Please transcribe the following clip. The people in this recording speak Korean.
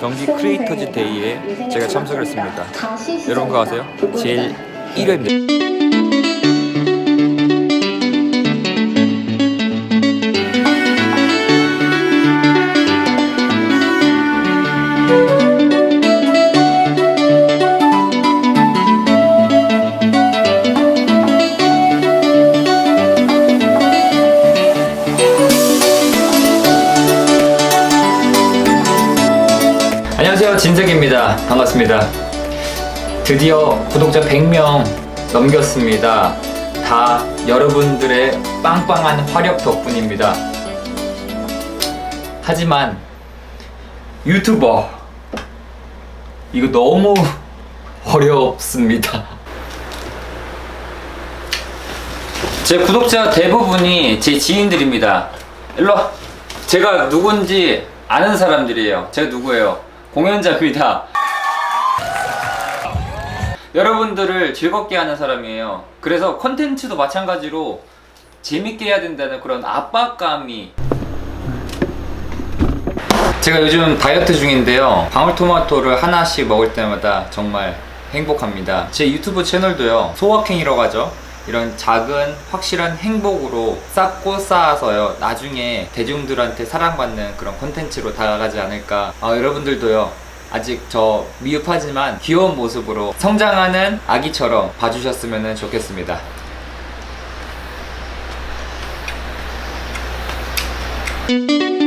경기 크리에이터즈 데이에 제가 참석을 했습니다. 여러분 그거 아세요? 제일 1회입니다. 안녕하세요. 진석입니다. 반갑습니다. 드디어 구독자 100명 넘겼습니다. 다 여러분들의 빵빵한 화력 덕분입니다. 하지만 유튜버 이거 너무 어렵습니다. 제 구독자 대부분이 제 지인들입니다. 일로 와. 제가 누군지 아는 사람들이에요. 제가 누구예요 공연자입니다. 여러분들을 즐겁게 하는 사람이에요. 그래서 컨텐츠도 마찬가지로 재밌게 해야 된다는 그런 압박감이. 제가 요즘 다이어트 중인데요. 방울토마토를 하나씩 먹을 때마다 정말 행복합니다. 제 유튜브 채널도요. 소확행이라고 하죠 이런 작은 확실한 행복으로 쌓고 쌓아서요. 나중에 대중들한테 사랑받는 그런 콘텐츠로 다가가지 않을까. 아, 여러분들도요. 아직 저 미흡하지만 귀여운 모습으로 성장하는 아기처럼 봐주셨으면 좋겠습니다. 음.